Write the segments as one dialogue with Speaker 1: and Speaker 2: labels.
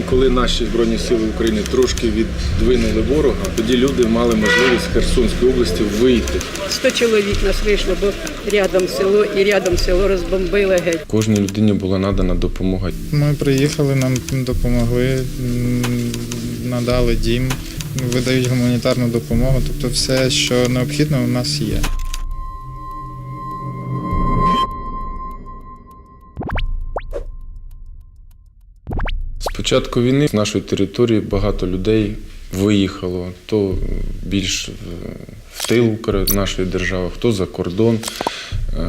Speaker 1: І коли наші Збройні Сили України трошки віддвинули ворога, тоді люди мали можливість з Херсонської області вийти.
Speaker 2: 100 чоловік нас вийшло, бо рядом село і рядом село розбомбили геть.
Speaker 1: Кожній людині була надана допомога.
Speaker 3: Ми приїхали, нам допомогли, надали дім, видають гуманітарну допомогу. Тобто все, що необхідно, у нас є.
Speaker 1: Початку війни з нашої території багато людей виїхало, то більш в- тил нашої держави, хто за кордон. Е,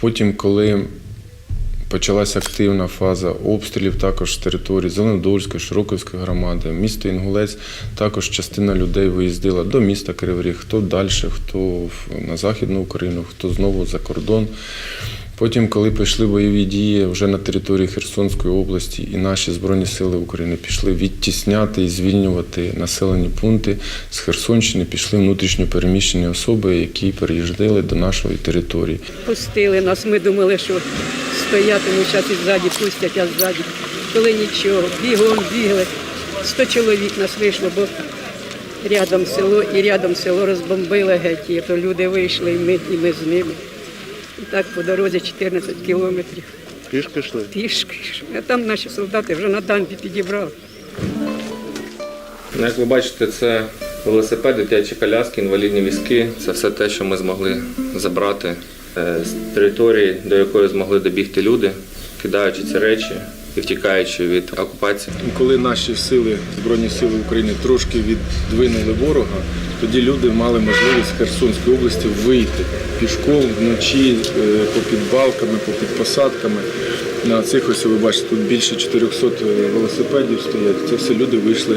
Speaker 1: Потім, коли почалася активна фаза обстрілів також з території Зеленодольської, Широковської громади, місто Інгулець, також частина людей виїздила до міста Кривий Ріг, хто далі, хто на Західну Україну, хто знову за кордон. Потім, коли пішли бойові дії вже на території Херсонської області, і наші Збройні Сили України пішли відтісняти і звільнювати населені пункти з Херсонщини, пішли внутрішньо переміщені особи, які переїжджали до нашої території.
Speaker 2: Пустили нас, ми думали, що стоятимуть зараз і ззаді пустять, а ззаді. Коли нічого, бігом бігли. 100 чоловік нас вийшло, бо рядом село і рядом село розбомбили геть. І то люди вийшли, і ми, і ми з ними. І так по дорозі 14 кілометрів.
Speaker 4: Пішки йшли?
Speaker 2: Пішки. А там наші солдати вже на дамбі підібрали.
Speaker 5: Ну, Як ви бачите, це велосипед, дитячі коляски, інвалідні візки. Це все те, що ми змогли забрати е, з території, до якої змогли добігти люди, кидаючи ці речі втікаючи від окупації.
Speaker 1: Коли наші сили, Збройні Сили України трошки віддвинули ворога, тоді люди мали можливість з Херсонської області вийти пішком вночі, по попід балками, попід посадками. На цих ось ви бачите, тут більше 400 велосипедів стоять. Це все люди вийшли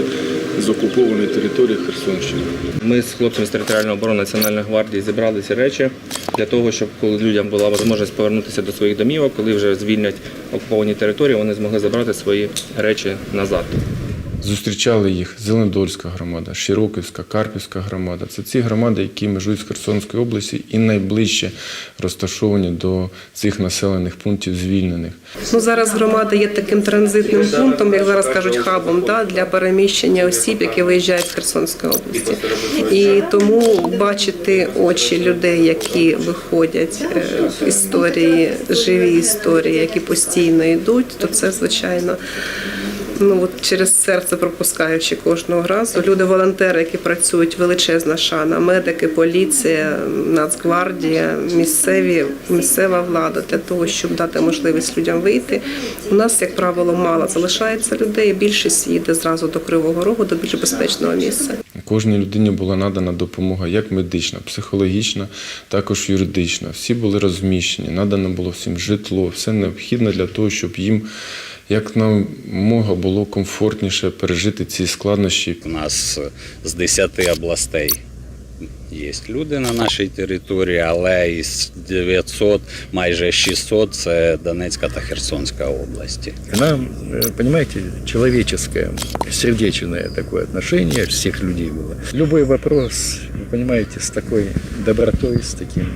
Speaker 1: з окупованої території Херсонщини.
Speaker 5: Ми з хлопцями з територіальної оборони Національної гвардії зібрали ці речі для того, щоб коли людям була можливість повернутися до своїх домівок, коли вже звільнять окуповані території, вони змогли забрати свої речі назад.
Speaker 1: Зустрічали їх Зеленодольська громада, Широківська, Карпівська громада. Це ці громади, які межують з Херсонської області і найближче розташовані до цих населених пунктів звільнених.
Speaker 6: Ну зараз громада є таким транзитним пунктом, як зараз кажуть, хабом да, для переміщення осіб, які виїжджають з Херсонської області. І тому бачити очі людей, які виходять е, історії, живі історії, які постійно йдуть, то це звичайно. Ну от через серце пропускаючи кожного разу. Люди, волонтери, які працюють, величезна шана, медики, поліція, Нацгвардія, місцеві, місцева влада для того, щоб дати можливість людям вийти. У нас, як правило, мало залишається людей. Більшість їде зразу до Кривого Рогу, до більш безпечного місця.
Speaker 1: Кожній людині була надана допомога як медична, психологічна, також юридична. Всі були розміщені, надано було всім житло, все необхідне для того, щоб їм як нам мога було комфортніше пережити ці складнощі.
Speaker 7: У нас з 10 областей є люди на нашій території, але із 900, майже 600 – це Донецька та Херсонська області.
Speaker 8: Нам, э, понимаете, человеческое, сердечное такое отношение всех людей было. Любой вопрос, вы понимаете, с такой добротой, с таким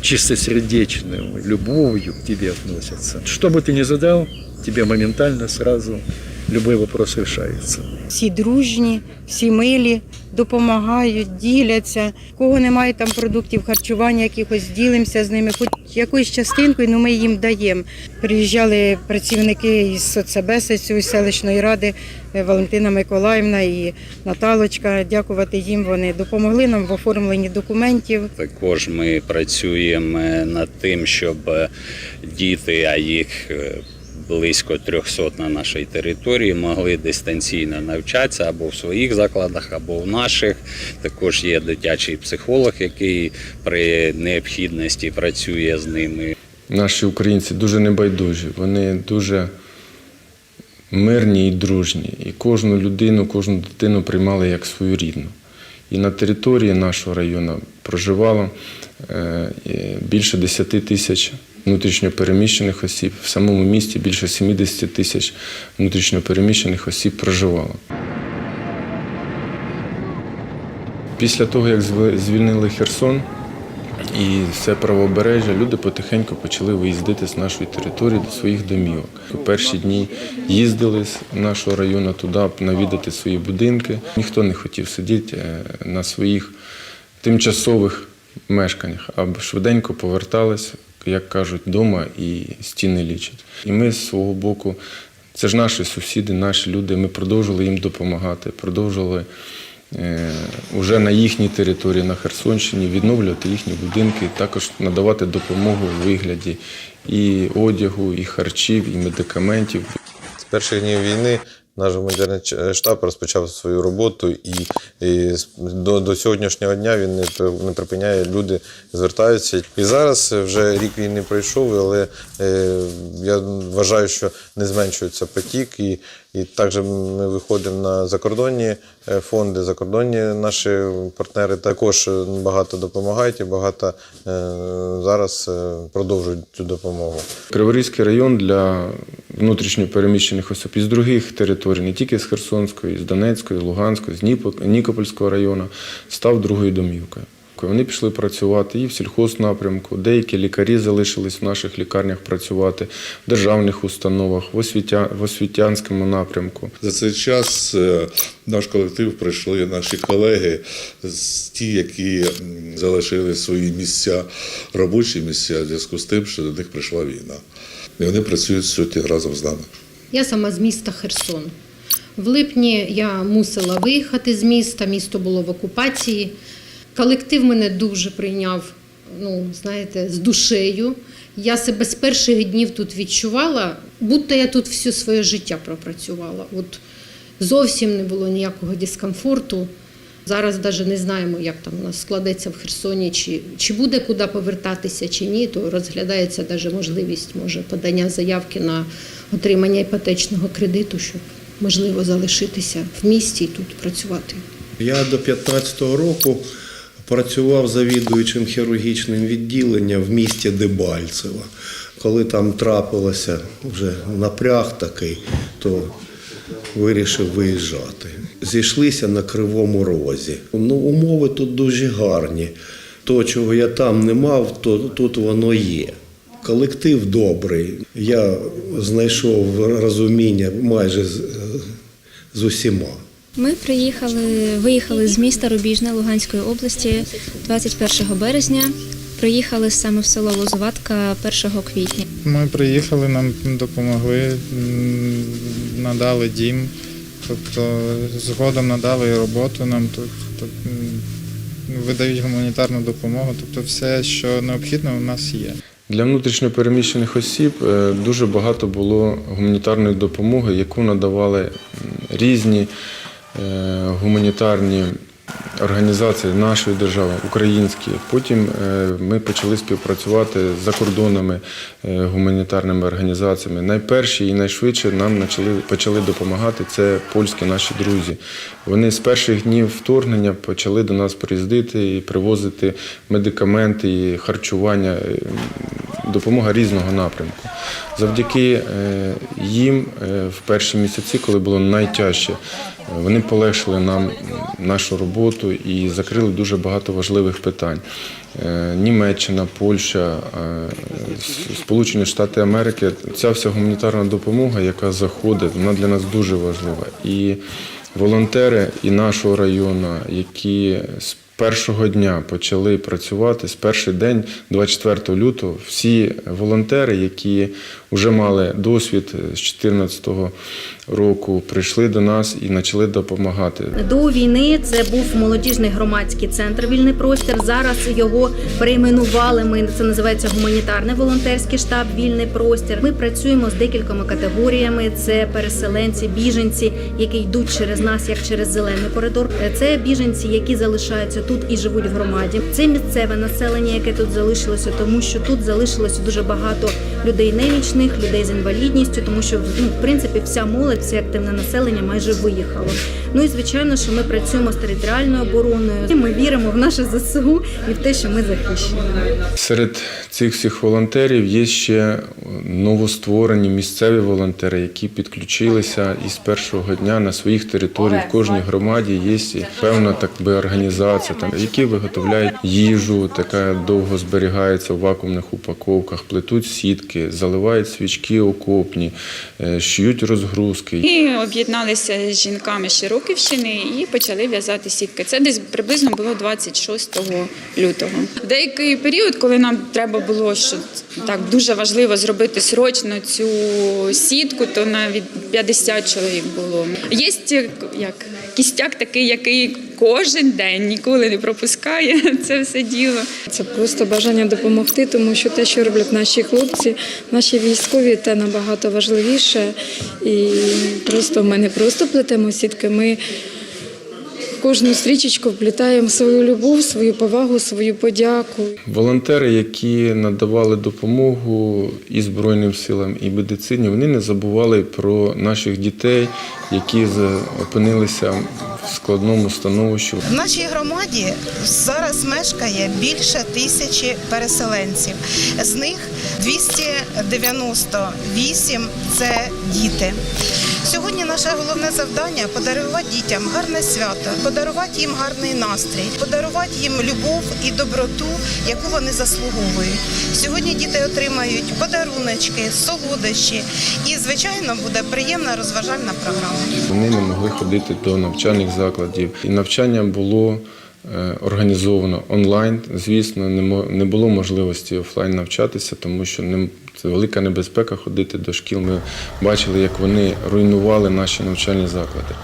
Speaker 8: чистосердечным, любовью к тебе относятся. Что бы ты ни задал, тебе моментально сразу любой вопрос решается.
Speaker 9: всі дружні, всі милі, допомагають, діляться. Кого немає там продуктів харчування, якихось ділимося з ними, хоч якоюсь частинкою, ну ми їм даємо. Приїжджали працівники із соцсебеси цієї селищної ради е, Валентина Миколаївна і Наталочка. Дякувати їм. Вони допомогли нам в оформленні документів.
Speaker 7: Також ми працюємо над тим, щоб е, діти, а їх е, близько 300 на нашій території, могли дистанційно навчатися або в своїх закладах, або в наших. Також є дитячий психолог, який при необхідності працює з ними.
Speaker 1: Наші українці дуже небайдужі, вони дуже мирні і дружні. І кожну людину, кожну дитину приймали як свою рідну. І на території нашого району проживало е, більше 10 тисяч внутрішньопереміщених осіб. В самому місті більше 70 тисяч внутрішньопереміщених осіб проживало. Після того, як звільнили Херсон, і все правобережжя, люди потихеньку почали виїздити з нашої території до своїх домівок. У перші дні їздили з нашого району туди навідати свої будинки. Ніхто не хотів сидіти е, на своїх тимчасових мешканнях, а швиденько повертались, як кажуть, вдома і стіни лічать. І ми з свого боку, це ж наші сусіди, наші люди. Ми продовжували їм допомагати, продовжували е, уже на їхній території, на Херсонщині, відновлювати їхні будинки, також надавати допомогу у вигляді і одягу, і харчів, і медикаментів.
Speaker 4: З перших днів війни наш гуманітарний штаб розпочав свою роботу, і, і до, до сьогоднішнього дня він не, не припиняє. Люди звертаються. І зараз вже рік війни пройшов, але е, я вважаю, що не зменшується потік. І, і також ми виходимо на закордонні е, фонди, закордонні наші партнери також багато допомагають і багато е, зараз е, продовжують цю допомогу.
Speaker 1: Криворізький район для внутрішньо переміщених осіб із других територій, не тільки з Херсонської, з Донецької, Луганської, з Нікопольського району, став другою домівкою. Вони пішли працювати і в сільхознапрямку, деякі лікарі залишились в наших лікарнях працювати, в державних установах, в, освітя... в освітянському напрямку.
Speaker 10: За цей час е, наш колектив прийшли наші колеги, з ті, які залишили свої місця, робочі місця в зв'язку з тим, що до них прийшла війна. І вони працюють сьогодні разом з нами.
Speaker 11: Я сама з міста Херсон. В липні я мусила виїхати з міста, місто було в окупації. Колектив мене дуже прийняв, ну, знаєте, з душею. Я себе з перших днів тут відчувала, будто я тут все своє життя пропрацювала. От зовсім не було ніякого дискомфорту. Зараз навіть не знаємо, як там у нас складеться в Херсоні, чи, чи буде куди повертатися, чи ні, то розглядається навіть можливість може, подання заявки на отримання іпотечного кредиту, щоб можливо залишитися в місті і тут працювати.
Speaker 12: Я до 15-го року працював завідуючим хірургічним відділенням в місті Дебальцево. Коли там трапилося вже напряг такий, то вирішив виїжджати. Зійшлися на Кривому Розі. Ну, умови тут дуже гарні. То, чого я там не мав, то тут воно є. Колектив добрий. Я знайшов розуміння майже з, з усіма.
Speaker 13: Ми приїхали, виїхали з міста Рубіжне Луганської області 21 березня. Приїхали саме в село Лозуватка 1 квітня.
Speaker 3: Ми приїхали, нам допомогли, надали дім, тобто згодом надали роботу нам тут, видають гуманітарну допомогу, тобто все, що необхідно, у нас є.
Speaker 1: Для внутрішньо переміщених осіб е, дуже багато було гуманітарної допомоги, яку надавали різні гуманітарні організації нашої держави, українські. Потім е, ми почали співпрацювати з закордонними е, гуманітарними організаціями. Найперші і найшвидше нам почали, почали допомагати це польські наші друзі. Вони з перших днів вторгнення почали до нас приїздити і привозити медикаменти, і харчування, е, допомога різного напрямку. Завдяки е, їм е, в перші місяці, коли було найтяжче, вони полегшили нам нашу роботу і закрили дуже багато важливих питань. Е, Німеччина, Польща, Сполучені Штати Америки. Ця вся гуманітарна допомога, яка заходить, вона для нас дуже важлива. І волонтери і нашого району, які першого дня почали працювати, з перший день, 24 лютого, всі волонтери, які вже мали досвід з 2014 року, прийшли до нас і почали допомагати.
Speaker 13: До війни це був молодіжний громадський центр Вільний простір. Зараз його перейменували. Ми це називається гуманітарний волонтерський штаб Вільний простір. Ми працюємо з декількома категоріями: це переселенці, біженці, які йдуть через нас, як через зелений коридор. Це біженці, які залишаються тут і живуть в громаді. Це місцеве населення, яке тут залишилося, тому що тут залишилося дуже багато людей немічних, людей з інвалідністю, тому що ну, в принципі вся молодь, все активне населення майже виїхало. Ну і звичайно, що ми працюємо з територіальною обороною. І Ми віримо в наше ЗСУ і в те, що ми захищені.
Speaker 1: Серед цих всіх волонтерів є ще новостворені місцеві волонтери, які підключилися і з першого дня на своїх територіях в кожній громаді є певна так би організація, там, які виготовляють їжу, така довго зберігається в вакуумних упаковках, плетуть сітки, заливають свічки окопні, е, шиють розгрузки.
Speaker 14: І об'єдналися з жінками з Широківщини і почали в'язати сітки. Це десь приблизно було 26 лютого. В деякий період, коли нам треба було що так дуже важливо зробити срочно цю сітку, то навіть 50 чоловік було. Є як кістяк такий, який кожен день ніколи не пропускає це все діло.
Speaker 15: Це просто бажання допомогти, тому що те, що роблять наші хлопці, наші військові, те набагато важливіше. І просто ми не просто плетемо сітки, ми в кожну стрічечку вплітаємо свою любов, свою повагу, свою подяку.
Speaker 1: Волонтери, які надавали допомогу і Збройним силам, і медицині, вони не забували про наших дітей, які опинилися складному становищі.
Speaker 16: В нашій громаді зараз мешкає більше тисячі переселенців. З них 298 – це діти. Сьогодні наше головне завдання подарувати дітям гарне свято, подарувати їм гарний настрій, подарувати їм любов і доброту, яку вони заслуговують. Сьогодні діти отримають подаруночки, солодощі і, звичайно, буде приємна розважальна програма.
Speaker 1: Вони не могли ходити до навчальних закладів. І навчання було е, організовано онлайн. Звісно, не було можливості офлайн навчатися, тому що не- це велика небезпека ходити до шкіл. Ми бачили, як вони руйнували наші навчальні заклади.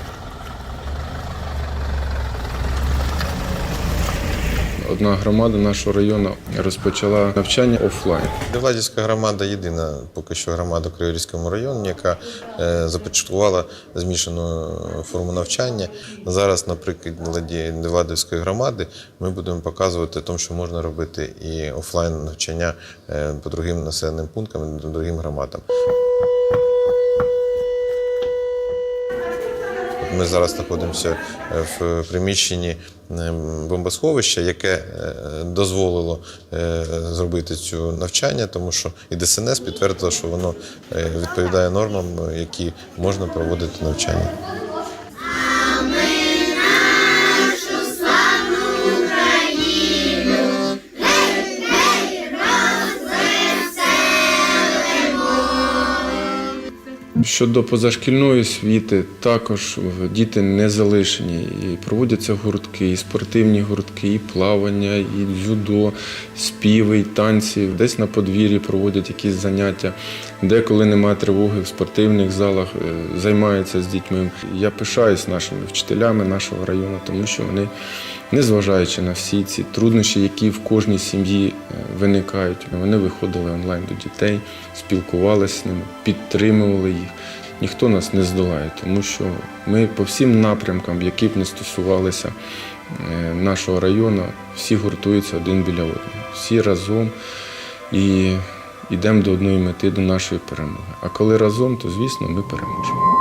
Speaker 1: Одна громада нашого району розпочала навчання офлайн.
Speaker 4: Владівська громада єдина поки що громада в Криворізькому районі, яка е, започаткувала змішану форму навчання. Зараз, на прикладі Владівської громади, ми будемо показувати, тому, що можна робити і офлайн навчання е, по другим населеним пунктам, по другим громадам. Ми зараз знаходимося е, в приміщенні е, бомбосховища, яке е, дозволило зробити цю навчання, тому що і ДСНС підтвердило, що воно відповідає нормам, які можна проводити навчання.
Speaker 1: Щодо позашкільної освіти, також діти не залишені. І проводяться гуртки, і спортивні гуртки, і плавання, і дзюдо, співи, і танці. Десь на подвір'ї проводять якісь заняття. Деколи немає тривоги в спортивних залах, е, займаються з дітьми. Я пишаюсь нашими вчителями нашого району, тому що вони, незважаючи на всі ці труднощі, які в кожній сім'ї е, виникають, вони виходили онлайн до дітей, спілкувалися з ними, підтримували їх. Ніхто нас не здолає, тому що ми по всім напрямкам, які б не стосувалися е, нашого району, всі гуртуються один біля одного, всі разом і йдемо до одної мети, до нашої перемоги. А коли разом, то звісно ми переможемо.